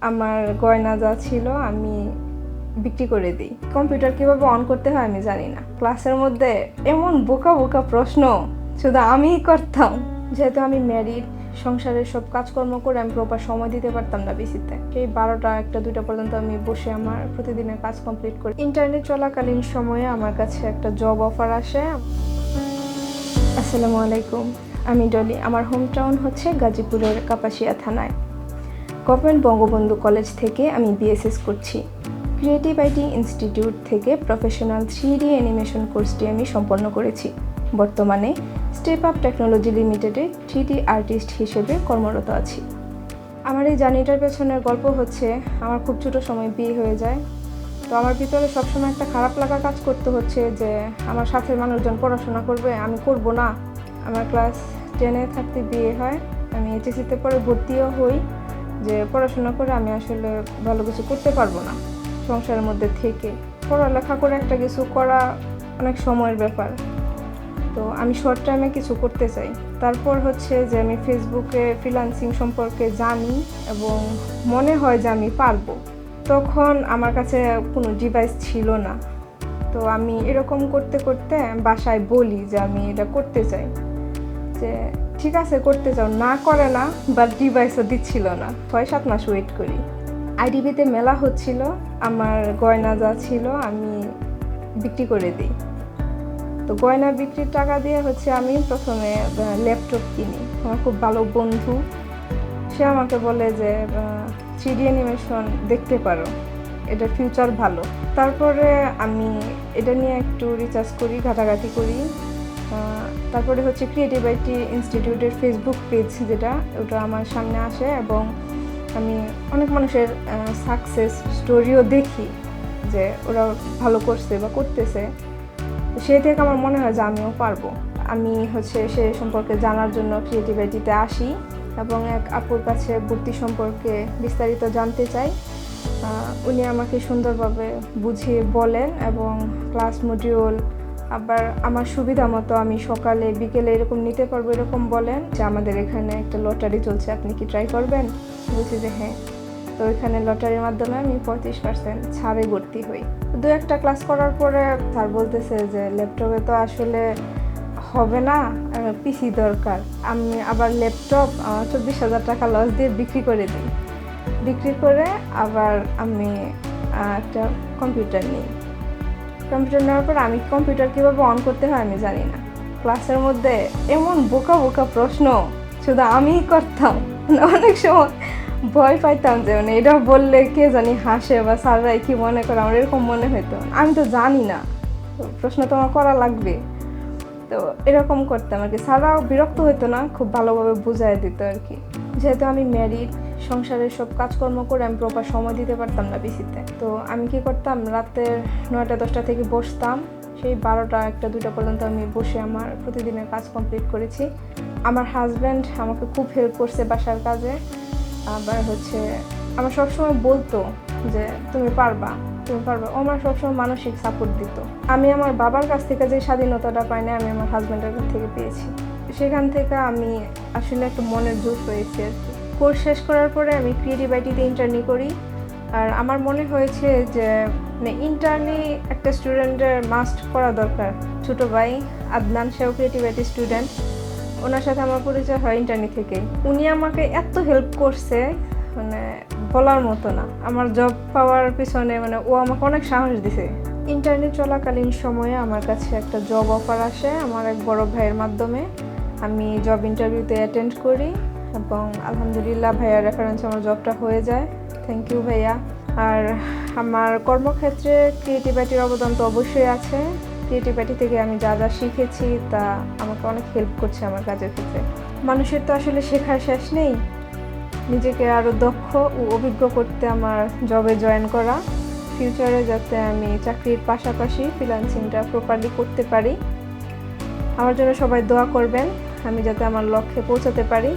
আমার গয়না যা ছিল আমি বিক্রি করে দিই। কম্পিউটার কীভাবে অন করতে হয় আমি জানি না। ক্লাসের মধ্যে এমন বোকা বোকা প্রশ্ন, শুধু আমিই করতাম। যেহেতু আমি ম্যারিড সংসারের সব কাজকর্ম করে আমি প্রপার সময় দিতে পারতাম না বিসিতে সেই বারোটা, একটা, দুইটা পর্যন্ত আমি বসে আমার প্রতিদিনের কাজ কমপ্লিট করি। ইন্টারনেট চলাকালীন সময়ে আমার কাছে একটা জব অফার আসে। আসসালামু আলাইকুম, আমি ডলি। আমার হোম টাউন হচ্ছে গাজীপুরের কাপাসিয়া থানায়। গভর্নমেন্ট বঙ্গবন্ধু কলেজ থেকে আমি বিএসএস করছি। ক্রিয়েটিভ আইটি ইনস্টিটিউট থেকে প্রফেশনাল থ্রি ডি অ্যানিমেশন কোর্সটি আমি সম্পন্ন করেছি। বর্তমানে স্টেপ আপ টেকনোলজি লিমিটেডে থ্রি ডি আর্টিস্ট হিসেবে কর্মরত আছি। আমার এই জার্নিটার পেছনের গল্প হচ্ছে, আমার খুব ছোটো সময় বিয়ে হয়ে যায়। তো আমার ভিতরে সবসময় একটা খারাপ লাগা কাজ করতে হচ্ছে যে, আমার সাথে মানুষজন পড়াশোনা করবে, আমি করব না। আমার ক্লাস টেনে থাকতে বিয়ে হয়, আমি এইচএসিতে পরে ভর্তিও হই। যে পড়াশোনা করে আমি আসলে ভালো কিছু করতে পারব না। সংসারের মধ্যে থেকে পড়ালেখা করে একটা কিছু করা অনেক সময়ের ব্যাপার। তো আমি শর্ট টাইমে কিছু করতে চাই। তারপর হচ্ছে যে আমি ফেসবুকে ফ্রিলান্সিং সম্পর্কে জানি এবং মনে হয় যে আমি পারব। তখন আমার কাছে কোনো ডিভাইস ছিল না। তো আমি এরকম করতে করতে বাসায় বলি যে আমি এটা করতে চাই। যে, ঠিক আছে, করতে চাও না করে না বাট ডিভাইসও দিচ্ছিল না। ছয়, সাত মাস ওয়েট করি। আইডিবিতে মেলা হচ্ছিল, আমার গয়না যা ছিল আমি বিক্রি করে দিই। তো গয়না বিক্রির টাকা দিয়ে হচ্ছে আমি প্রথমে ল্যাপটপ কিনি। আমার খুব ভালো বন্ধু, সে আমাকে বলে যে থ্রি ডি অ্যানিমেশন দেখতে পারো এটা ফিউচার ভালো। তারপরে আমি এটা নিয়ে একটু রিচার্জ করি, ঘাটাঘাটি করি। তারপরে হচ্ছে ক্রিয়েটিভ আইটি ইনস্টিটিউটের ফেসবুক পেজ যেটা, ওটা আমার সামনে আসে এবং আমি অনেক মানুষের সাকসেস স্টোরিও দেখি যে ওরা ভালো করছে বা করতেছে। সেই থেকে আমার মনে হয় যে আমিও পারব। আমি হচ্ছে সে সম্পর্কে জানার জন্য ক্রিয়েটিভ আইটিতে আসি এবং এক আপুর কাছে ভর্তি সম্পর্কে বিস্তারিত জানতে চাই। উনি আমাকে সুন্দরভাবে বুঝিয়ে বলেন এবং ক্লাস মডিউল আবার আমার সুবিধা মতো আমি সকালে, বিকেলে এরকম নিতে পারব এরকম বলেন যে আমাদের এখানে একটা লটারি চলছে। আপনি কি ট্রাই করবেন? বলছি যে হ্যাঁ। তো এখানে লটারির মাধ্যমে আমি পঁয়ত্রিশ পার্সেন্ট ছাড়ে ভর্তি হই। দু একটা ক্লাস করার পরে স্যার বলতেছে যে ল্যাপটপে তো আসলে হবে না পিসি দরকার। আমি আবার ল্যাপটপ চব্বিশ হাজার টাকা লস দিয়ে বিক্রি করে দিই। বিক্রি করে আবার আমি একটা কম্পিউটার নিই। কম্পিউটার নেওয়ার পর আমি কম্পিউটার কীভাবে অন করতে হয় আমি জানি না। ক্লাসের মধ্যে এমন বোকা বোকা প্রশ্ন, শুধু আমিই করতাম। মানে অনেক সময় ভয় পাইতাম যে মানে এটা বললে কে জানি হাসে বা স্যাররাই কি মনে করে, আমার এরকম মনে হতো আমি তো জানি না প্রশ্ন তো আমার করা লাগবে। তো এরকম করতাম আর কি। স্যাররাও বিরক্ত হতো না, খুব ভালোভাবে বুঝাই দিত আর কি। যেহেতু আমি ম্যারিড সংসারের সব কাজকর্ম করে আমি প্রপার সময় দিতে পারতাম না বিসিতে। তো আমি কি করতাম? রাতের নয়টা, দশটা থেকে বসতাম। সেই বারোটা একটা দুটা পর্যন্ত আমি বসে আমার প্রতিদিনের কাজ কমপ্লিট করেছি। আমার হাজব্যান্ড আমাকে খুব হেল্প করছে বাসার কাজে। আবার হচ্ছে, আমার সবসময় বলতো যে, তুমি পারবা তুমি পারবা। ও আমার সবসময় মানসিক সাপোর্ট দিত। আমি আমার বাবার কাছ থেকে যে স্বাধীনতাটা পাই না আমি আমার হাজব্যান্ডের কাছ থেকে পেয়েছি। সেখান থেকে আমি আসলে একটা মনের জোর পেয়েছি আর কি। কোর্স শেষ করার পরে আমি ক্রিয়েটিভ আইটিতে ইন্টার্নি করি। আর আমার মনে হয়েছে যে মানে ইন্টার্নি একটা স্টুডেন্টের মাস্ট করা দরকার। ছোটো ভাই, আদনান, সেও ক্রিয়েটিভ আইটি স্টুডেন্ট ওনার সাথে আমার পরিচয় হয় ইন্টার্নি থেকে উনি আমাকে এত হেল্প করছে মানে বলার মতো না। আমার জব পাওয়ার পিছনে মানে ও আমাকে অনেক সাহস দিছে। ইন্টারনেট চলাকালীন সময়ে আমার কাছে একটা জব অফার আসে, আমার এক বড় ভাইয়ের মাধ্যমে। আমি জব ইন্টারভিউতে অ্যাটেন্ড করি। এবং আলহামদুলিল্লাহ ভাইয়ার রেফারেন্স আমার জবটা হয়ে যায়। থ্যাংক ইউ ভাইয়া। আর আমার কর্মক্ষেত্রে ক্রিয়েটিভিটির অবদান তো অবশ্যই আছে। ক্রিয়েটিভিটি থেকে আমি যা যা শিখেছি তা আমাকে অনেক হেল্প করছে আমার কাজের ক্ষেত্রে। মানুষের তো আসলে শেখার শেষ নেই। নিজেকে আরও দক্ষ ও অভিজ্ঞ করতে আমার জবে জয়েন করা। ফিউচারে যাতে আমি চাকরির পাশাপাশি ফ্রিল্যান্সিংটা প্রপারলি করতে পারি। আমার জন্য সবাই দোয়া করবেন। আমি যাতে আমার লক্ষ্যে পৌঁছাতে পারি।